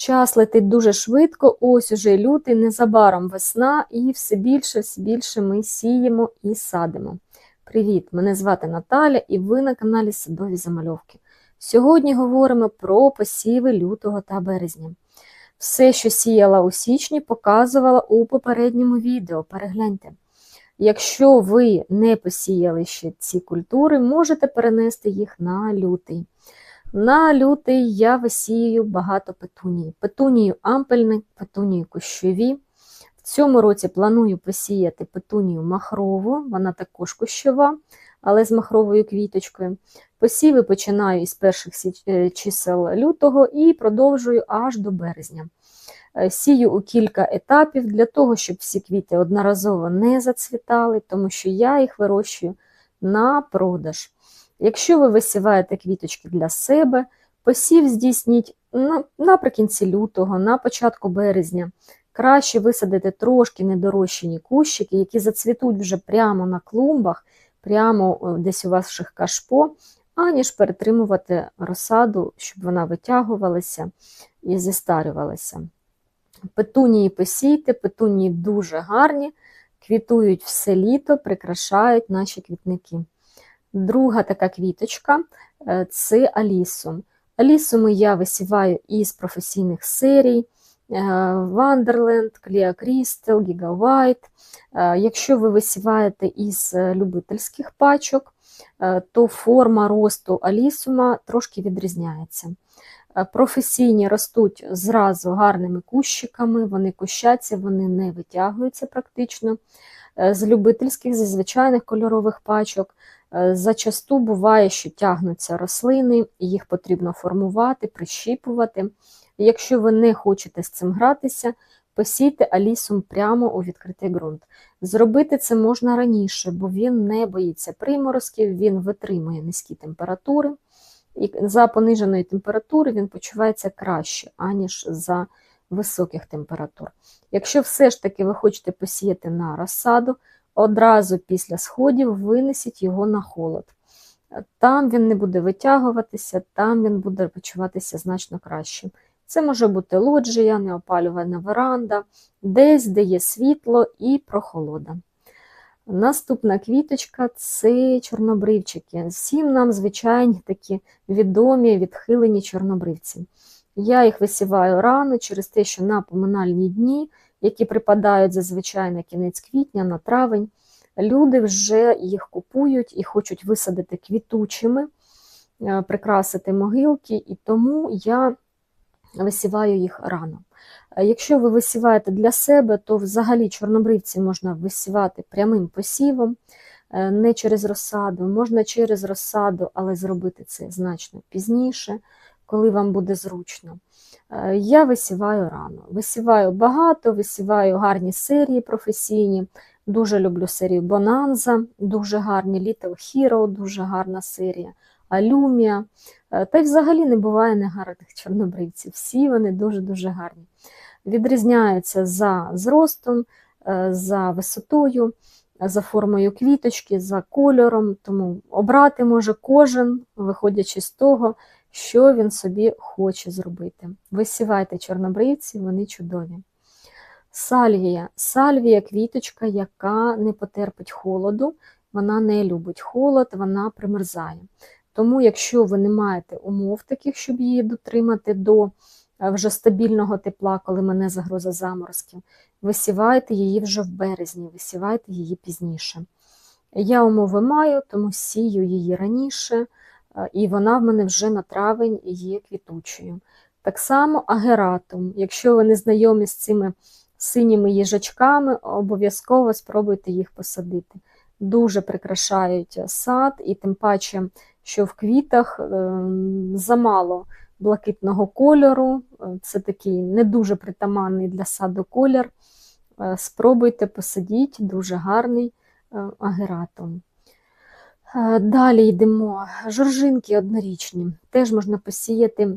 Час летить дуже швидко, ось уже лютий, незабаром весна, і все більше, все більше ми сіємо і садимо. Привіт! Мене звати Наталя і ви на каналі Садові Замальовки. Сьогодні говоримо про посіви лютого та березня. Все, що сіяла у січні, показувала у попередньому відео. Перегляньте. Якщо ви не посіяли ще ці культури, можете перенести їх на лютий. На лютий я висію багато петунії. Петунію ампельник, петунію кущові. В цьому році планую посіяти петунію махрову, вона також кущова, але з махровою квіточкою. Посіви починаю із перших чисел лютого і продовжую аж до березня. Е, Сію у кілька етапів для того, щоб всі квіти одноразово не зацвітали, тому що я їх вирощую на продаж. Якщо ви висіваєте квіточки для себе, посів здійсніть наприкінці лютого, на початку березня. Краще висадити трошки недорощені кущики, які зацвітуть вже прямо на клумбах, прямо десь у ваших кашпо, аніж перетримувати розсаду, щоб вона витягувалася і зістарювалася. Петунії посійте, петунії дуже гарні, квітують все літо, прикрашають наші квітники. Друга така квіточка е, це алісум. Алісуми я висіваю із професійних серій е, Wonderland, Clear Crystal, Giga White. Е, Якщо ви висіваєте із любительських пачок, то форма росту алісума трошки відрізняється. Професійні ростуть зразу гарними кущиками, вони кущаться, вони не витягуються практично. З любительських, зі звичайних кольорових пачок Зачасту буває, що тягнуться рослини, їх потрібно формувати, прищіпувати. Якщо ви не хочете з цим гратися, посійте алісум прямо у відкритий ґрунт. Зробити це можна раніше, бо він не боїться приморозків, він витримує низькі температури, і за пониженої температури він почувається краще, аніж за високих температур. Якщо все ж таки ви хочете посіяти на розсаду, одразу після сходів винесіть його на холод. Там він не буде витягуватися, там він буде почуватися значно краще. Це може бути лоджія, неопалювальна веранда, десь, де є світло і прохолода. Наступна квіточка це чорнобривчики. Всім нам звичайні такі відомі відхилені чорнобривці. Я їх висіваю рано через те, що на поминальні дні які припадають зазвичай на кінець квітня, на травень. Люди вже їх купують і хочуть висадити квітучими, е, прикрасити могилки, і тому я висіваю їх рано. Е, Якщо ви висіваєте для себе, то взагалі чорнобривці можна висівати прямим посівом, е, не через розсаду, можна через розсаду, але зробити це значно пізніше, коли вам буде зручно. Е, Я висіваю рано. Висіваю багато, висіваю гарні серії професійні. Дуже люблю серію Bonanza, дуже гарні Little Hero, дуже гарна серія, Алюмія. Е, Та й взагалі не буває негарних чорнобривців. Всі вони дуже-дуже гарні. Відрізняються за зростом, е, за висотою, за формою квіточки, за кольором. Тому обрати може кожен, виходячи з того, що він собі хоче зробити. Висівайте чорнобривці, вони чудові. Сальвія. Сальвія квіточка, яка не потерпить холоду, вона не любить холод, вона примерзає. Тому, якщо ви не маєте умов таких, щоб її дотримати до е, вже стабільного тепла, коли мене загроза заморозків, висівайте її вже в березні, висівайте її пізніше. Я умови маю, тому сію її раніше, і вона в мене вже на травень є квітучою. Так само агератум. Якщо ви не знайомі з цими синіми їжачками, обов'язково спробуйте їх посадити. Дуже прикрашають сад, і тим паче, що в квітах ем, замало блакитного кольору. Е, Це такий не дуже притаманний для саду колір. Е, Спробуйте посадіть, дуже гарний е, агератум. Е, Далі йдемо. Жоржинки однорічні. Теж можна посіяти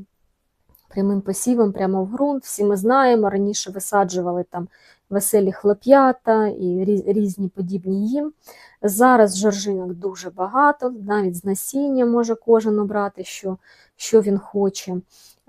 прямим посівом прямо в ґрунт. Всі ми знаємо, раніше висаджували там веселі хлоп'ята і різні подібні їм. Зараз жоржинок дуже багато, навіть з насіння може кожен обрати, що, що він хоче.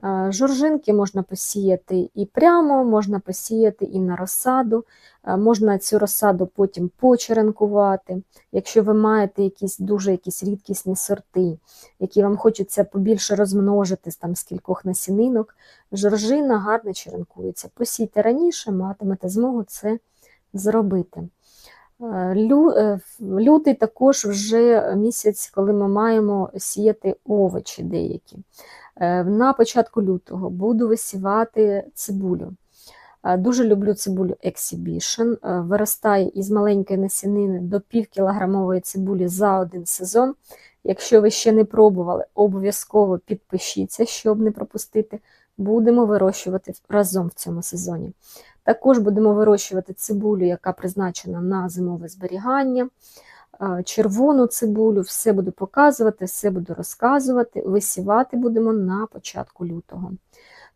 Е, Жоржинки можна посіяти і прямо, можна посіяти і на розсаду, Е, можна цю розсаду потім почеренкувати. Якщо ви маєте якісь дуже якісь рідкісні сорти, які вам хочеться побільше розмножити там з кількох насінинок, жоржина гарно черенкується. Посійте раніше, матимете змогу це зробити. Е, лю- Лютий також вже місяць, коли ми маємо сіяти овочі деякі. Е, На початку лютого буду висівати цибулю. Е, Дуже люблю цибулю Exhibition. Виростає із маленької насінини до півкілограмової цибулі за один сезон. Якщо ви ще не пробували, обов'язково підпишіться, щоб не пропустити. Будемо вирощувати разом в цьому сезоні. Також будемо вирощувати цибулю, яка призначена на зимове зберігання, червону цибулю, все буду показувати, все буду розказувати. Висівати будемо на початку лютого.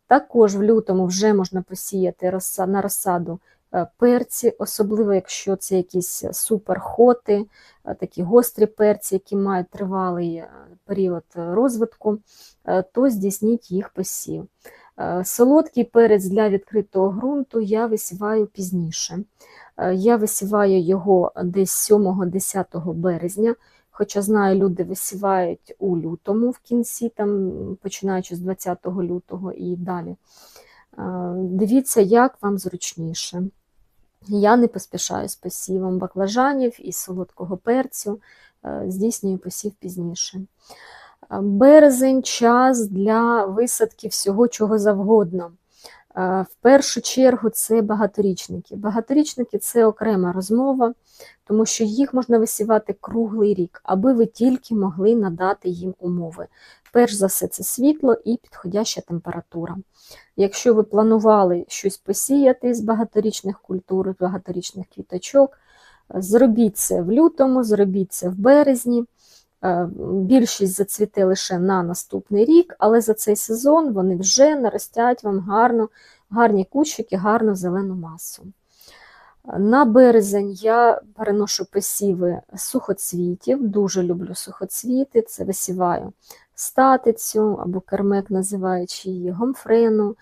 Також в лютому вже можна посіяти на розсаду перці, особливо якщо це якісь суперхоти, е, такі гострі перці, які мають тривалий е, період е, розвитку, е, то здійсніть їх посів. Е, Солодкий перець для відкритого ґрунту я висіваю пізніше. Е, Я висіваю його десь 7-10 березня, хоча знаю, люди висівають у лютому в кінці, там, починаючи з 20 лютого і далі. Е, Дивіться, як вам зручніше. Я не поспішаю з посівом баклажанів і солодкого перцю, е, здійснюю посів пізніше. Е, Березень час для висадки всього чого завгодно. Е, В першу чергу це багаторічники. Багаторічники це окрема розмова, тому що їх можна висівати круглий рік, аби ви тільки могли надати їм умови. Перш за все, це світло і підходяща температура. Якщо ви планували щось посіяти з багаторічних культур, з багаторічних квіточок, е, зробіть це в лютому, зробіть це в березні. Е, Більшість зацвіте лише на наступний рік, але за цей сезон вони вже наростять вам гарно, гарні кущики, гарну зелену масу. На березень я переношу посіви сухоцвітів, дуже люблю сухоцвіти, це висіваю статицю або кермек, називаючи її, гомфрену,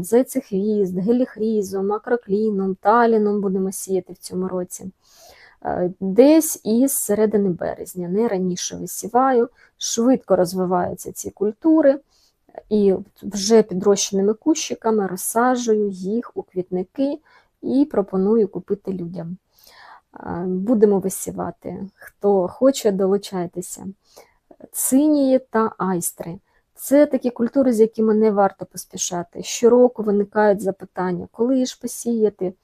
зайцехвіст, геліхрізу, макрокліном, таліном будемо сіяти в цьому році. Десь із середини березня, не раніше висіваю, швидко розвиваються ці культури, і вже підрощеними кущиками розсаджую їх у квітники і пропоную купити людям. Будемо висівати. Хто хоче, долучайтеся. Цинії та айстри. Це такі культури, з якими не варто поспішати. Щороку виникають запитання, коли ж посіяти.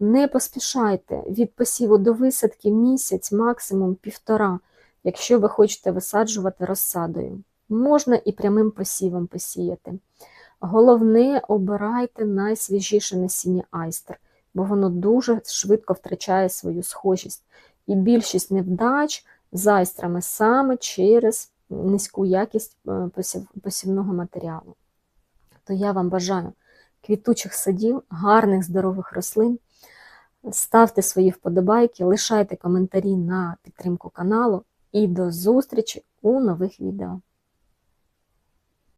Не поспішайте від посіву до висадки місяць, максимум півтора, якщо ви хочете висаджувати розсадою. Можна і прямим посівом посіяти. Головне, обирайте найсвіжіше насіння айстер, бо воно дуже швидко втрачає свою схожість. І більшість невдач з айстрами саме через низьку якість е, посів, посівного матеріалу. То я вам бажаю квітучих садів, гарних здорових рослин. Ставте свої вподобайки, лишайте коментарі на підтримку каналу і до зустрічі у нових відео.